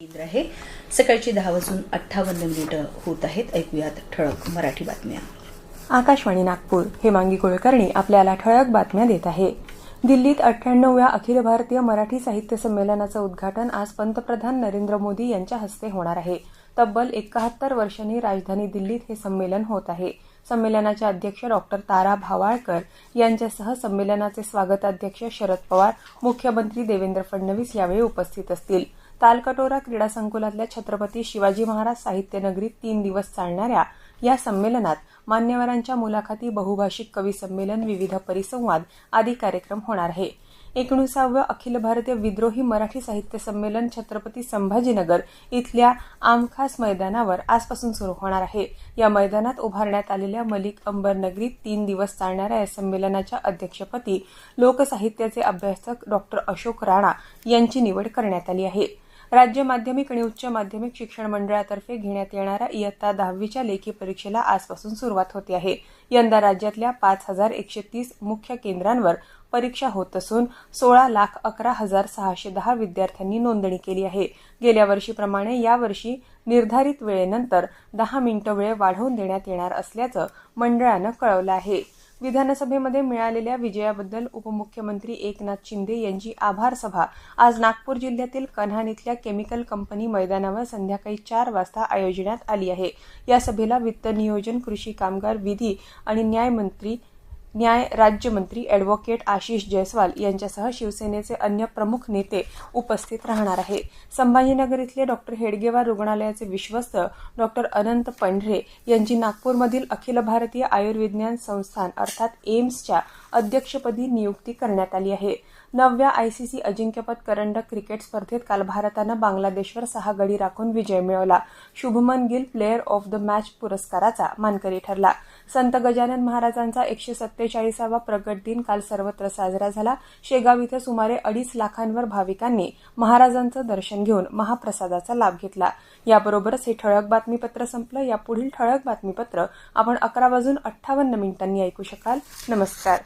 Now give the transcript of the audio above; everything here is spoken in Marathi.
केंद्र आहे. सकाळची दहा वाजून अठ्ठावन्न मिनिटं होत आहेत. ऐकूयात ठळक मराठी बातम्या. आकाशवाणी नागपूर हेमांगी कुलकर्णी आपल्याला ठळक बातम्या देत आहे. दिल्लीत अठ्ठ्याण्णवव्या अखिल भारतीय मराठी साहित्य संमेलनाचं उद्घाटन आज पंतप्रधान नरेंद्र मोदी यांच्या हस्ते होणार आहे. तब्बल एकाहत्तर वर्षांनी राजधानी दिल्लीत हे संमेलन होत आहे. संमेलनाचे अध्यक्ष डॉक्टर तारा भावाळकर यांच्यासह संमेलनाचे स्वागताध्यक्ष शरद पवार मुख्यमंत्री देवेंद्र फडणवीस यावेळी उपस्थित असतील. तालकटोरा क्रीडा संकुलातल्या छत्रपती शिवाजी महाराज साहित्य नगरीत तीन दिवस चालणाऱ्या या संमेलनात मान्यवरांच्या मुलाखती बहुभाषिक कवी संमेलन विविध परिसंवाद आदी कार्यक्रम होणार आहे. एकोणीसावं अखिल भारतीय विद्रोही मराठी साहित्य संमेलन छत्रपती संभाजीनगर इथल्या आमखास मैदानावर आजपासून सुरू होणार आहे. या मैदानात उभारण्यात आलेल्या मलिक अंबर नगरीत तीन दिवस चालणाऱ्या या संमेलनाच्या अध्यक्षपदी लोकसाहित्याचे अभ्यासक डॉक्टर अशोक राणा यांची निवड करण्यात आली आहे. राज्य माध्यमिक आणि उच्च माध्यमिक शिक्षण मंडळातर्फे घेण्यात येणाऱ्या इयत्ता दहावीच्या लेखी परीक्षेला आजपासून सुरुवात होते आहे. यंदा राज्यातल्या पाच हजार एकशे तीस मुख्य केंद्रांवर परीक्षा होत असून सोळा लाख अकरा हजार सहाशे दहा विद्यार्थ्यांनी नोंदणी केली आहे. गेल्या वर्षीप्रमाणे यावर्षी निर्धारित वेळेनंतर दहा मिनिटं वेळ वाढवून देण्यात येणार असल्याचं मंडळानं कळवलं आहे. विधानसभेमध्ये मिळालेल्या विजयाबद्दल उपमुख्यमंत्री एकनाथ शिंदे यांची आभार सभा. आज नागपूर जिल्ह्यातील कन्हान इथल्या केमिकल कंपनी मैदानावर संध्याकाळी चार वाजता आयोजण्यात आली आहे. या सभेला वित्त नियोजन कृषी कामगार विधी आणि न्यायमंत्री न्याय राज्यमंत्री अॅडव्होकेट आशिष जयस्वाल यांच्यासह शिवसेनेचे अन्य प्रमुख नेते उपस्थित राहणार आहे संभाजीनगर इथले डॉक्टर हेडगेवार रुग्णालयाचे विश्वस्त डॉक्टर अनंत पंढरे यांची नागपूरमधील अखिल भारतीय आयुर्विज्ञान संस्थान अर्थात एम्सच्या अध्यक्षपदी नियुक्ती करण्यात आली आहे. नवव्या आयसीसी अजिंक्यपद करंडक क्रिकेट स्पर्धेत काल भारतानं बांगलादेशवर सहा गडी राखून विजय मिळवला. Shubman Gill player of the match पुरस्काराचा मानकरी ठरला. संत गजानन महाराजांचा एकशे सत्तेचाळीसावा प्रगट दिन काल सर्वत्र साजरा झाला. शेगाव इथं सुमारे अडीच लाखांवर भाविकांनी महाराजांचं दर्शन घेऊन महाप्रसादाचा लाभ घेतला. याबरोबरच हे ठळक बातमीपत्र संपलं. या पुढील ठळक बातमीपत्र आपण अकरा वाजून अठ्ठावन्न मिनिटांनी ऐकू शकाल. नमस्कार.